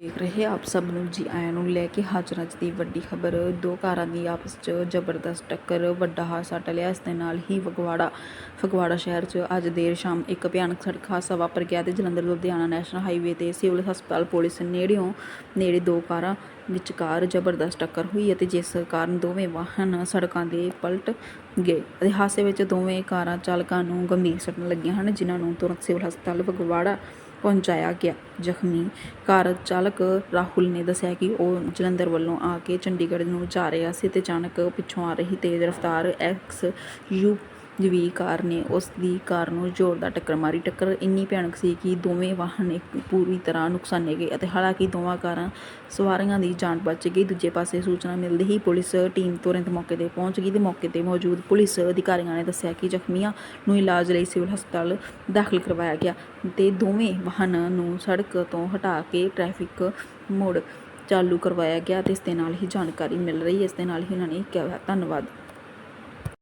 ਦੇਖ ਰਹੇ ਆਪ ਸਭ ਨੂੰ ਜੀ ਆਇਆਂ ਨੂੰ ਲੈ ਕੇ ਹਾਜ਼ਰ ਅੱਜ ਦੀ ਵੱਡੀ ਖਬਰ। ਦੋ ਕਾਰਾਂ ਦੀ ਆਪਸ 'ਚ ਜ਼ਬਰਦਸਤ ਟੱਕਰ, ਵੱਡਾ ਹਾਦਸਾ ਟਲਿਆ, ਇਸ ਦੇ ਨਾਲ ਹੀ ਫਗਵਾੜਾ ਫਗਵਾੜਾ ਸ਼ਹਿਰ 'ਚ ਅੱਜ ਦੇਰ ਸ਼ਾਮ ਇੱਕ ਭਿਆਨਕ ਸੜਕ ਹਾਦਸਾ ਵਾਪਰ ਗਿਆ ਤੇ ਜਲੰਧਰ, ਲੁਧਿਆਣਾ ਨੈਸ਼ਨਲ ਹਾਈਵੇ ਤੇ ਸਿਵਲ ਹਸਪਤਾਲ ਪੁਲਿਸ ਨੇੜਿਓਂ, ਨੇੜੇ ਦੋ ਕਾਰਾਂ ਵਿਚਕਾਰ ਜ਼ਬਰਦਸਤ ਟੱਕਰ ਹੋਈ ਅਤੇ ਜਿਸ ਕਾਰਨ ਦੋਵੇਂ ਵਾਹਨ ਸੜਕਾਂ ਦੇ ਪਲਟ ਗਏ। ਅਤੇ ਹਾਦਸੇ ਵਿੱਚ ਦੋਵੇਂ ਕਾਰਾਂ ਚਾਲਕਾਂ ਨੂੰ ਗੰਭੀਰ ਸੱਟਾਂ ਲੱਗੀਆਂ ਹਨ, ਜਿਨ੍ਹਾਂ ਨੂੰ ਤੁਰੰਤ ਸਿਵਲ ਹਸਪਤਾਲ ਫਗਵਾੜਾ ਪਹੁੰਚਾਇਆ ਗਿਆ। ਜ਼ਖਮੀ ਕਾਰ ਚਾਲਕ ਰਾਹੁਲ ਨੇ ਦੱਸਿਆ ਕਿ ਉਹ ਜਲੰਧਰ ਵੱਲੋਂ ਆ ਕੇ ਚੰਡੀਗੜ੍ਹ ਨੂੰ ਜਾ ਰਿਹਾ ਸੀ ਤੇ ਅਚਾਨਕ ਪਿੱਛੋਂ ਆ ਰਹੀ ਤੇਜ਼ ਰਫ਼ਤਾਰ ਐਕਸ ਯੂ ਵੀ ਕਾਰ ਨੇ ਉਸ ਦੀ ਕਾਰ ਨੂੰ ਜ਼ੋਰਦਾਰ ਟੱਕਰ ਮਾਰੀ। ਟੱਕਰ ਇੰਨੀ ਭਿਆਨਕ ਸੀ ਕਿ ਦੋਵੇਂ ਵਾਹਨ ਇੱਕ ਪੂਰੀ ਤਰ੍ਹਾਂ ਨੁਕਸਾਨੇ ਗਏ ਅਤੇ ਹਾਲਾਂਕਿ ਦੋਵਾਂ ਕਾਰਾਂ ਸਵਾਰੀਆਂ ਦੀ ਜਾਨ ਬਚ ਗਈ। ਦੂਜੇ ਪਾਸੇ ਸੂਚਨਾ ਮਿਲਦੇ ਹੀ ਪੁਲਿਸ ਟੀਮ ਤੁਰੰਤ ਮੌਕੇ ਤੇ ਪਹੁੰਚ ਗਈ ਤੇ ਮੌਕੇ ਤੇ ਮੌਜੂਦ ਪੁਲਿਸ ਅਧਿਕਾਰੀਆਂ ਨੇ ਦੱਸਿਆ ਕਿ ਜ਼ਖਮੀਆਂ ਨੂੰ ਇਲਾਜ ਲਈ ਸਿਵਲ ਹਸਪਤਾਲ ਦਾਖਲ ਕਰਵਾਇਆ ਗਿਆ ਤੇ ਦੋਵੇਂ ਵਾਹਨ ਨੂੰ ਸੜਕ ਤੋਂ ਹਟਾ ਕੇ ਟ੍ਰੈਫਿਕ ਮੋੜ ਚਾਲੂ ਕਰਵਾਇਆ ਗਿਆ ਤੇ ਇਸ ਦੇ ਨਾਲ ਹੀ ਜਾਣਕਾਰੀ ਮਿਲ ਰਹੀ ਹੈ। ਇਸ ਦੇ ਨਾਲ ਹੀ ਉਹਨਾਂ ਨੇ ਕਿਹਾ, ਧੰਨਵਾਦ।